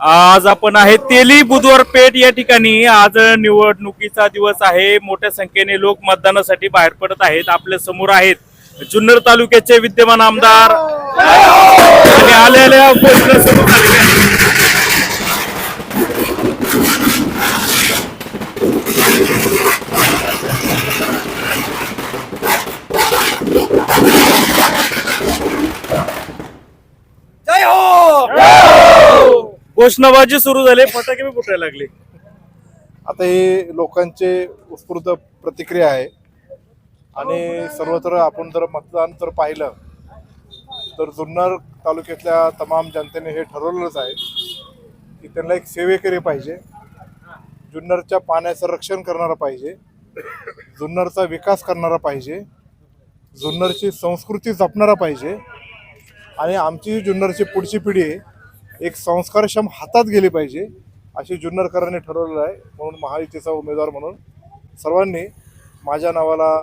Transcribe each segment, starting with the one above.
आज आपण आहे तेली बुधवार पेठ या ठिकाणी. आज निवडणुकीचा दिवस आहे. मोठ्या संख्येने लोक मतदानासाठी बाहेर पडत आहेत. आपल्यासमोर आहेत जुन्नर तालुक्याचे विद्यमान आमदार. आणि आलेल्या घोषणा सुरू झालेल्या आहेत. जय हो घोषणाबाजी सुरू झाली फटाके बी फुटायला लागले. आता हे लोकांचे उत्स्फूर्त प्रतिक्रिया आहे. आणि सर्वत्र आपण जर मतदान जर पाहिलं तर जुन्नर तालुक्यातल्या तमाम जनतेने हे ठरवलंच आहे की त्यांना एक सेवेकरी पाहिजे. जुन्नरच्या पाण्याचं रक्षण करणारा पाहिजे. जुन्नरचा विकास करणारा पाहिजे. जुन्नरची संस्कृती जपणारा पाहिजे. आणि आमची जुन्नरची पुढची पिढी आहे एक संस्कारक्षम हातात गेली पाहिजे अशी जुन्नरकरांनी ठरवलेलं आहे. म्हणून महायुतीचा उमेदवार म्हणून सर्वांनी माझ्या नावाला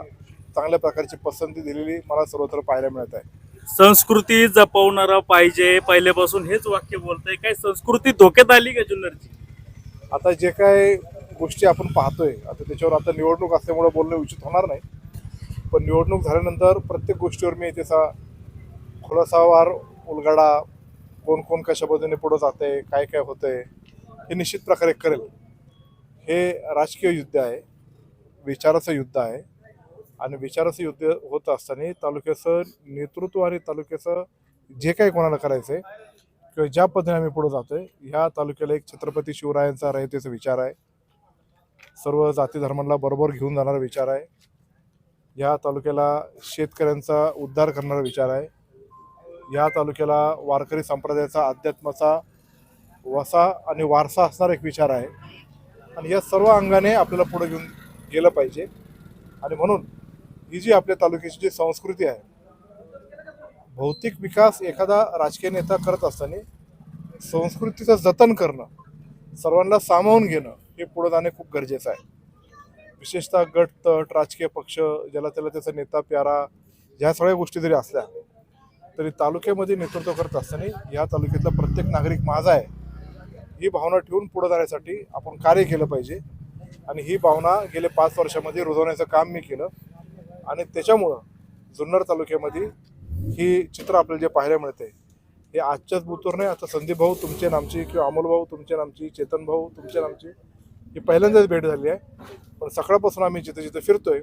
चांगल्या प्रकारची पसंती दिलेली मला सर्वत्र पाहायला मिळत आहे. संस्कृती जपवणारा पाहिजे. पहिल्यापासून हेच वाक्य बोलतंय. काय संस्कृती धोक्यात आली का जुन्नरची? आता जे काय गोष्टी आपण पाहतोय आता त्याच्यावर आता निवडणूक असल्यामुळे बोलणं उचित होणार नाही. पण निवडणूक झाल्यानंतर प्रत्येक गोष्टीवर मी त्याचा खुलासावार उलगडा कोण कोण कशा पद्धतीने पुढं जात आहे काय काय होतंय हे निश्चित प्रकारे करेल. हे राजकीय युद्ध आहे विचाराचं युद्ध आहे आणि विचाराचं युद्ध होत असताना तालुक्याचं नेतृत्व आणि तालुक्याचं जे काही कोणाला करायचं आहे किंवा ज्या पद्धतीने आम्ही पुढे जातोय ह्या तालुक्याला एक छत्रपती शिवरायांचा रयतेचा विचार आहे. सर्व जाती धर्मांना बरोबर घेऊन जाणारा विचार आहे. या तालुक्याला शेतकऱ्यांचा उद्धार करणारा विचार आहे. या तालुक्याला वारकरी संप्रदायाचा अध्यात्माचा वसा आणि वारसा असणारा एक विचार आहे. आणि या सर्व अंगाने आपल्याला पुढे घेऊन गेलं पाहिजे. आणि म्हणून ही जी आपल्या तालुक्याची जी संस्कृती आहे भौतिक विकास एखादा राजकीय नेता करत असताना संस्कृतीचं जतन करणं सर्वांना सामावून घेणं हे पुढे जाणे खूप गरजेचं आहे. विशेषतः गट तट राजकीय पक्ष ज्याला त्याला त्याचा नेता प्यारा ह्या सगळ्या गोष्टी जरी असल्या तरी तालुक्यामध्ये नेतृत्व करत असताना या तालुक्यातला प्रत्येक नागरिक माझा आहे. ही भावना ठेवून पुढे जाण्यासाठी आपण कार्य केलं पाहिजे. आणि ही भावना गेले पाच वर्षामध्ये रुजवण्याचं काम मी केलं. आणि त्याच्यामुळं जुन्नर तालुक्यामध्ये ही चित्र आपल्याला जे पाहायला मिळते हे आजच्याच बुतूर नाही आता संदीप भाऊ तुमचे नामची किंवा अमोल भाऊ तुमचे नामची चेतन भाऊ तुमचे नामची ही पहिल्यांदाच भेट झाली आहे. पण सकाळपासून आम्ही जिथे जिथे फिरतोय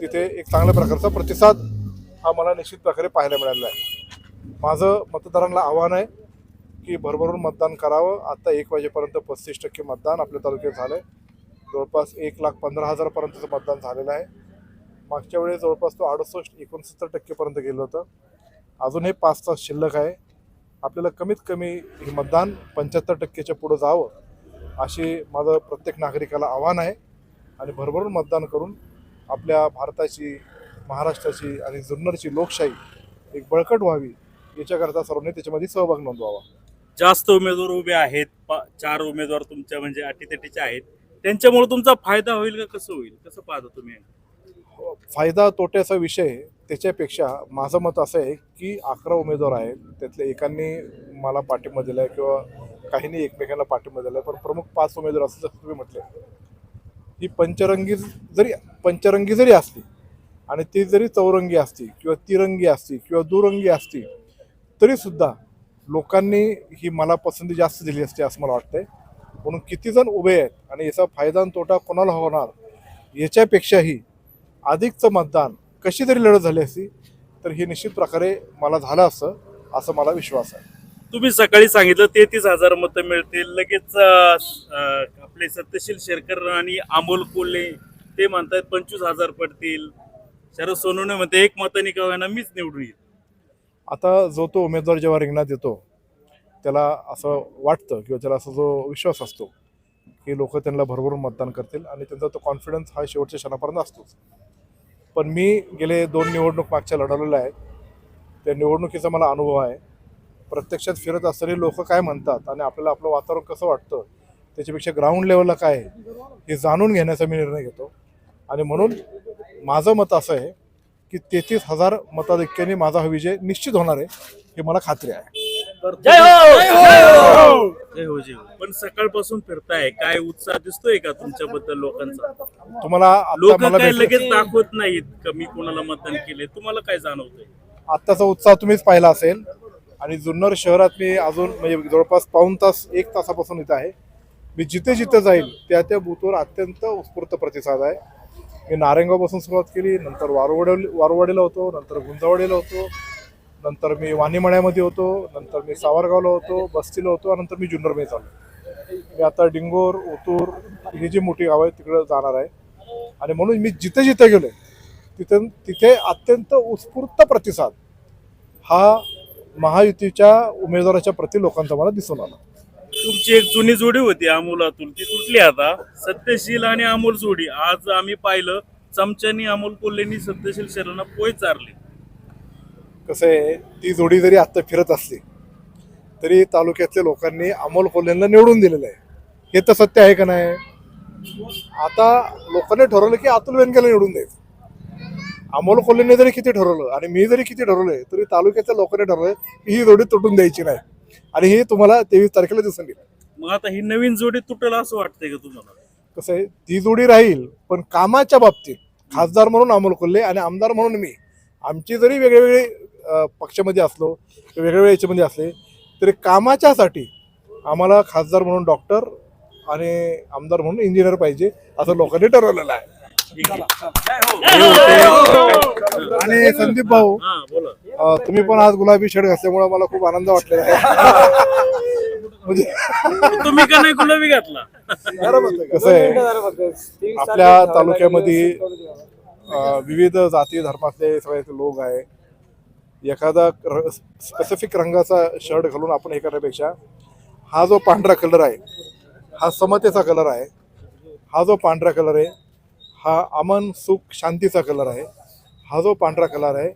तिथे एक चांगल्या प्रकारचा प्रतिसाद हा मला निश्चित प्रकारे पाहायला मिळालेला आहे. माझं मतदारांना आव्हान आहे की भरभरून मतदान करावं. आता एक वाजेपर्यंत पस्तीस टक्के मतदान आपल्या तालुक्यात झालं आहे जवळपास एक लाख पंधरा हजारपर्यंतचं मतदान झालेलं आहे. मागच्या वेळेस जवळपास तो अडुसष्ट एकोणसत्तर टक्केपर्यंत गेलं होतं. अजून हे पाच तास शिल्लक आहे. आपल्याला कमीत कमी हे मतदान पंच्याहत्तर टक्क्याच्या पुढं जावं अशी माझं प्रत्येक नागरिकाला आव्हान आहे. आणि भरभरून मतदान करून आपल्या भारताची महाराष्ट्राची आणि जुन्नरची लोकशाही एक बळकट व्हावी याच्याकरता सर्वांनी त्याच्यामध्ये सहभाग नोंदवावा. जास्त उमेदवार उभे आहेत चार उमेदवार तुमच्या म्हणजे अटीतटीचे आहेत. त्यांच्यामुळे तुमचा फायदा होईल का कसं होईल? कसं पाहता तुम्ही? फायदा तोट्याचा विषय त्याच्यापेक्षा माझं मत असं आहे की अकरा उमेदवार आहेत त्यातल्या एकांनी मला पाठिंबा दिला आहे किंवा काहींनी एकमेकांना पाठिंबा दिला आहे पण प्रमुख पाच उमेदवार असं जसं तुम्ही म्हटले ही पंचरंगी जरी पंचरंगी जरी असली आणि ती जरी चौरंगी असती किंवा तिरंगी असती किंवा दुरंगी असती तरीसुद्धा लोकांनी ही मला पसंती जास्त दिली असते असं मला वाटतंय. म्हणून किती जण उभे आहेत आणि याचा फायदा आणि तोटा कोणाला होणार याच्यापेक्षाही अधिकचं मतदान कशी तरी लढत झाली असती तर हे निश्चित प्रकारे मला झालं असं असं मला विश्वास आहे. तुम्ही सकाळी सांगितलं तेहतीस हजार मतं मिळतील. लगेच आपले सत्यशील शेरकर आणि अमोल कोल्हे ते म्हणतात पंचवीस हजार पडतील. शरद सोनवणे म्हणते एक मताने का होईना मीच निवडून येईल. आता जो तो उमेदवार जेव्हा रिंगणात येतो त्याला असं वाटतं किंवा त्याला असा जो विश्वास असतो की लोक त्यांना भरभरून मतदान करतील आणि त्यांचा तो कॉन्फिडन्स हा शेवटच्या क्षणापर्यंत असतोच. पण मी गेले दोन निवडणूक मागच्या लढवलेल्या आहेत त्या निवडणुकीचा मला अनुभव आहे. प्रत्यक्षात फिरत असताना लोक काय म्हणतात आणि आपल्याला आपलं वातावरण कसं वाटतं त्याच्यापेक्षा ग्राउंड लेवलला काय आहे हे जाणून घेण्याचा मी निर्णय घेतो. आणि म्हणून माझं मत असं आहे की तेहतीस हजार मताधिक्याने माझा हा विजय निश्चित होणार आहे हे मला खात्री आहे. जय हो! जय हो! हो! जय हो पण सकाळपासून फिरताय काय उत्साह दिसतोय का तुमच्याबद्दल लोकांचा? तुम्हाला आता लोक मला काय भेट- लगेच दाखवत नाहीत का मी कोणाला मतदान केले तुम्हाला काय जाणवतंय? आत्ताचा उत्साह तुम्हीच पाहिला असेल आणि जुन्नर शहरात मी अजून म्हणजे जवळपास पाऊन तास एक तासापासून इथं आहे. मी जिथे जिथे जाईल त्या त्या बूथवर अत्यंत उत्स्फूर्त प्रतिसाद आहे. मी नारायणगावपासून सुरुवात केली नंतर वारवड वारवाडीला होतो नंतर गुंजावाडीला होतो नंतर मी वाणीमळ्यामध्ये होतो नंतर मी सावरगावला होतो बस्तीला होतो नंतर मी जुन्नरमध्ये चाललो. मी आता डिंगोर ओतूर ही जी मोठी गावं आहेत तिकडं जाणार आहे. आणि म्हणून मी जिथे जिथे गेलो तिथे तिथे अत्यंत उत्स्फूर्त प्रतिसाद हा महायुतीच्या उमेदवाराच्या प्रति लोकांचा मला दिसून आला. तुमची एक जुनी जोडी होती अमोलातून. ती तुटली आता. सत्यशील आणि अमोल जोडी. आज आम्ही पाहिलं चमच्यानी अमोल कोल्हेनी सत्यशील शरणा पोय चारली. कसं आहे ती जोडी जरी आत्ता फिरत असली तरी तालुक्यातल्या लोकांनी अमोल कोल्हेंना निवडून दिलेलं आहे. हे तर सत्य आहे का नाही? आता लोकांनी ठरवलं की अतुल बेनकेला निवडून द्यायचं. अमोल कोल्हेने जरी किती ठरवलं आणि मी जरी किती ठरवलंय तरी तालुक्याच्या लोकांनी ठरवलं की ही जोडी तुटून द्यायची नाही. आणि ही तुम्हाला तेवीस तारखेला दिसून येईल. मग आता ही नवीन जोडी तुटेल असं वाटतंय का तुम्हाला? कसं आहे ती जोडी राहील पण कामाच्या बाबतीत खासदार म्हणून अमोल कोल्हे आणि आमदार म्हणून मी आमची जरी वेगवेगळे अ, पक्षामध्ये असलो वेगवेगळ्या याच्यामध्ये असले तरी कामाच्यासाठी आम्हाला खासदार म्हणून डॉक्टर आणि आमदार म्हणून इंजिनियर पाहिजे असं लोकांनी ठरवलेलं आहे. आणि संदीप भाऊ तुम्ही पण आज गुलाबी शर्ट घातल्यामुळे मला खूप आनंद वाटलेला आहे. म्हणजे तुम्ही का नाही गुलाबी घातला? कसं आहे आपल्या तालुक्यामध्ये विविध जाती धर्मातले सगळे लोक आहे. एखादा स्पेसिफिक रंगाचा शर्ट घालून आपण हे करण्यापेक्षा हा जो पांढरा कलर आहे हा समतेचा कलर आहे हा जो पांढरा कलर आहे हा अमन सुख शांतीचा कलर आहे हा जो पांढरा कलर आहे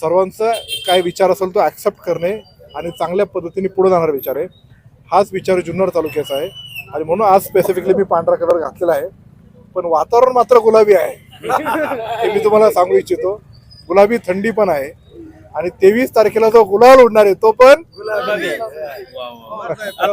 सर्वांचा काय विचार असेल तो ॲक्सेप्ट करणे आणि चांगल्या पद्धतीने पुढे जाणारा विचार आहे. हाच विचार जुन्नर तालुक्याचा आहे. आणि म्हणून आज स्पेसिफिकली मी पांढरा कलर घातलेला आहे. पण वातावरण मात्र गुलाबी आहे. हे मी तुम्हाला सांगू इच्छितो. गुलाबी थंडी पण आहे. आणि तेवीस तारखेला जो गुलाल उडणार आहे तो पण वा, वा. आता